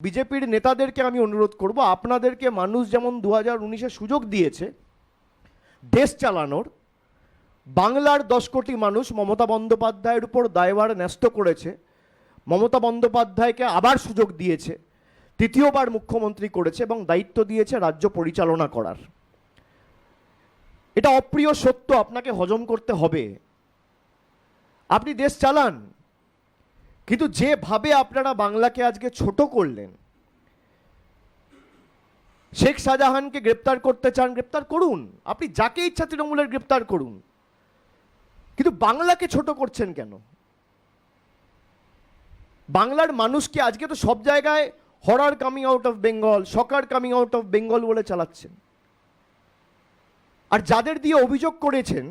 বিজেপির নেতাদেরকে আমি অনুরোধ করব, আপনাদেরকে মানুষ যেমন দু হাজার উনিশে সুযোগ দিয়েছে, দেশ চালানোর, বাংলার দশ কোটি মানুষ মমতা বন্দ্যোপাধ্যায়ের উপর দায়ভার ন্যস্ত করেছে, মমতা বন্দ্যোপাধ্যায়কে আবার সুযোগ দিয়েছে, তৃতীয়বার মুখ্যমন্ত্রী করেছে এবং দায়িত্ব দিয়েছে রাজ্য পরিচালনা করার। এটা অপ্রিয় সত্য, আপনাকে হজম করতে হবে। আপনি দেশ চালান কিন্তু যেভাবে আপনারা বাংলাকে আজকে ছোট করলেন, শেখ শাহজাহানকে গ্রেপ্তার করতে চান, গ্রেপ্তার করুন। আপনি যাকে ইচ্ছা তৃণমূলের গ্রেপ্তার করুন। কিন্তু বাংলাকে ছোট করছেন কেন? বাংলার মানুষকে আজকে তো সব জায়গায় horror coming out of Bengal shocker coming out of Bengal বলে চালাচ্ছেন। আর যাদের দিয়ে অভিযোগ করেছেন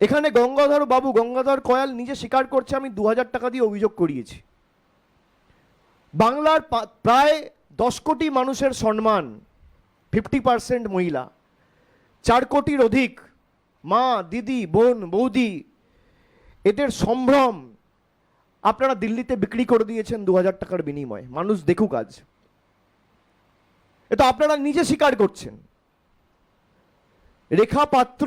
এখানে গঙ্গাধর বাবু, গঙ্গাধর কয়াল নিজে স্বীকার করছে, আমি দু হাজার টাকা দিয়ে অভিযোগ করিয়েছি। বাংলার প্রায় দশ কোটি মানুষের সম্মান ফিফটি পার্সেন্ট মহিলা। চার কোটির অধিক মা, দিদি, বোন, বৌদি, এদের সম্ভ্রম আপনারা দিল্লিতে বিক্রি করে দিয়েছেন দু হাজার টাকার বিনিময়ে। মানুষ দেখুক আজ। এটা আপনারা নিজে স্বীকার করছেন। রেখা পাত্র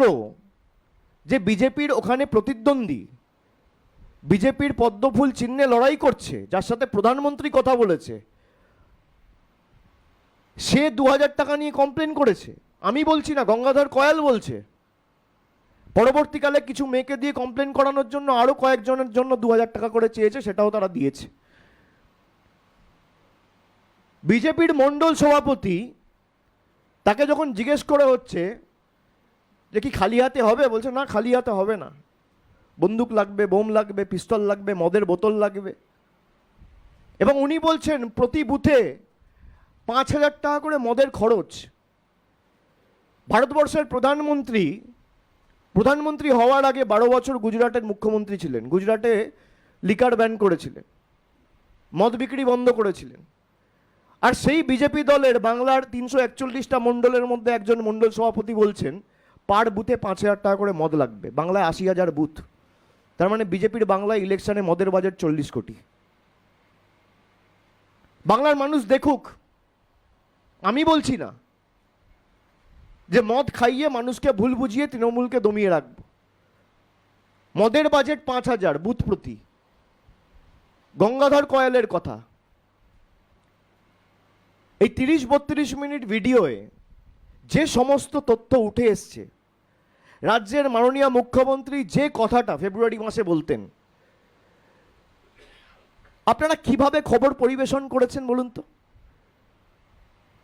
যে বিজেপির ওখানে প্রতিদ্বন্দ্বী, বিজেপির পদ্মফুল চিহ্নে লড়াই করছে, যার সাথে প্রধানমন্ত্রী কথা বলেছে, সে দু হাজার টাকা নিয়ে কমপ্লেন করেছে। আমি বলছি না, গঙ্গাধর কয়াল বলছে। পরবর্তীকালে কিছু মেয়েকে দিয়ে কমপ্লেন করানোর জন্য আরও কয়েকজনের জন্য দু হাজার টাকা করে চেয়েছে, সেটাও তারা দিয়েছে। বিজেপির মণ্ডল সভাপতি তাকে যখন জিজ্ঞেস করে হচ্ছে যে কি খালি হাতে হবে? বলছে, না, খালি হাতে হবে না। বন্দুক লাগবে, বোম লাগবে, পিস্তল লাগবে, মদের বোতল লাগবে। এবং উনি বলছেন, প্রতি বুথে পাঁচ হাজার টাকা করে মদের খরচ। ভারতবর্ষের প্রধানমন্ত্রী প্রধানমন্ত্রী হওয়ার আগে বারো বছর গুজরাটের মুখ্যমন্ত্রী ছিলেন। গুজরাটে লিকার ব্যান করেছিলেন, মদ বিক্রি বন্ধ করেছিলেন। আর সেই বিজেপি দলের বাংলার তিনশো একচল্লিশটা মণ্ডলের মধ্যে একজন মণ্ডল সভাপতি বলছেন পার বুথে পাঁচ হাজার টাকা করে মদ লাগবে। বাংলায় আশি হাজার বুথ। তার মানে বিজেপির বাংলায় ইলেকশনে মদের বাজেট চল্লিশ কোটি। বাংলার মানুষ দেখুক, আমি বলছি না, যে মদ খাইয়ে মানুষকে ভুল বুঝিয়ে তৃণমূলকে দমিয়ে রাখব। মদের বাজেট পাঁচ হাজার বুথ প্রতি। গঙ্গাধর কয়ালের কথা। এই তিরিশ বত্রিশ মিনিট ভিডিওয়ে যে সমস্ত তথ্য উঠে এসছে রাজ্যের মাননীয় মুখ্যমন্ত্রী যে কথাটা ফেব্রুয়ারি মাসে বলতেন, আপনারা কীভাবে খবর পরিবেশন করেছেন বলুন তো?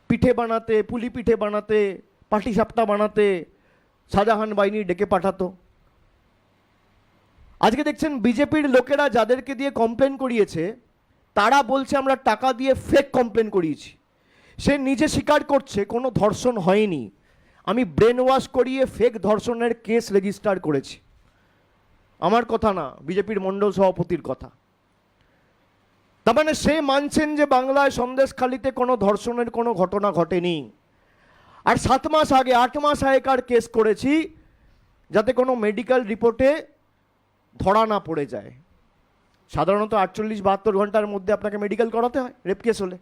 পিঠে বানাতে, পুলি পিঠে বানাতে পাটিসাপটা বানাতে, শাহজাহান বাহিনী ডেকে পাঠাতো। আজকে দেখছেন বিজেপির লোকেরা যাদেরকে দিয়ে কমপ্লেন করিয়েছে, তারা বলছে আমরা টাকা দিয়ে ফেক কমপ্লেন করিয়েছি। সে নিজে স্বীকার করছে, কোনো ধর্ষণ হয়নি। আমি ব্রেন ওয়াশ করিয়ে ফেক ধর্ষণের কেস রেজিস্টার করেছি। আমার কথা না, বিজেপির মণ্ডল সভাপতির কথা। তার মানে সে মানছেন যে বাংলায় সন্দেশখালিতে কোনো ধর্ষণের কোনো ঘটনা ঘটেনি। আর সাত মাস আগে, আট মাস আগেকার কেস করেছি, যাতে কোনো মেডিকেল রিপোর্টে ধরা না পড়ে যায়। সাধারণত আটচল্লিশ বাহাত্তর ঘণ্টার মধ্যে আপনাকে মেডিকেল করাতে হয় রেপ কেস হলে।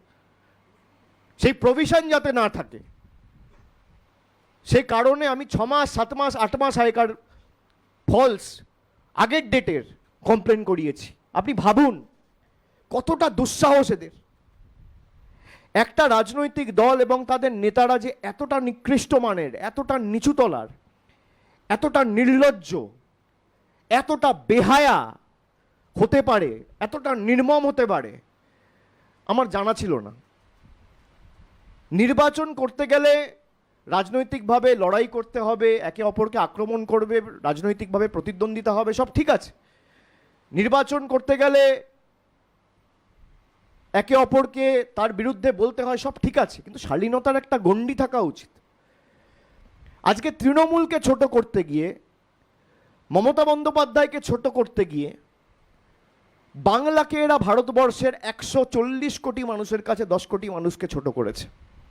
সেই প্রভিশন যাতে না থাকে। সেই কারণে আমি ছ মাস, সাত মাস, আট মাস আগেকার ফলস আগের ডেটের কমপ্লেন করিয়েছি। আপনি ভাবুন, কতটা দুঃসাহস এদের। একটা রাজনৈতিক দল এবং তাদের নেতারা যে এতটা নিকৃষ্ট মানের, এতটা নিচুতলার এতটা নির্লজ্জ, এতটা বেহায়া হতে পারে, এতটা নির্মম হতে পারে, আমার জানা ছিল না। নির্বাচন করতে গেলে রাজনৈতিকভাবে লড়াই করতে হবে, একে অপরকে আক্রমণ করবে, রাজনৈতিকভাবে প্রতিদ্বন্দ্বিতা হবে, সব ঠিক আছে। নির্বাচন করতে গেলে একে অপরকে তার বিরুদ্ধে বলতে হয়, সব ঠিক আছে, কিন্তু শালীনতার একটা গণ্ডি থাকা উচিত। আজকে তৃণমূলকে ছোট করতে গিয়ে, মমতা বন্দ্যোপাধ্যায়কে ছোট করতে গিয়ে, বাংলাকে এরা ভারতবর্ষের একশো চল্লিশ কোটি মানুষের কাছে দশ কোটি মানুষকে ছোট করেছে।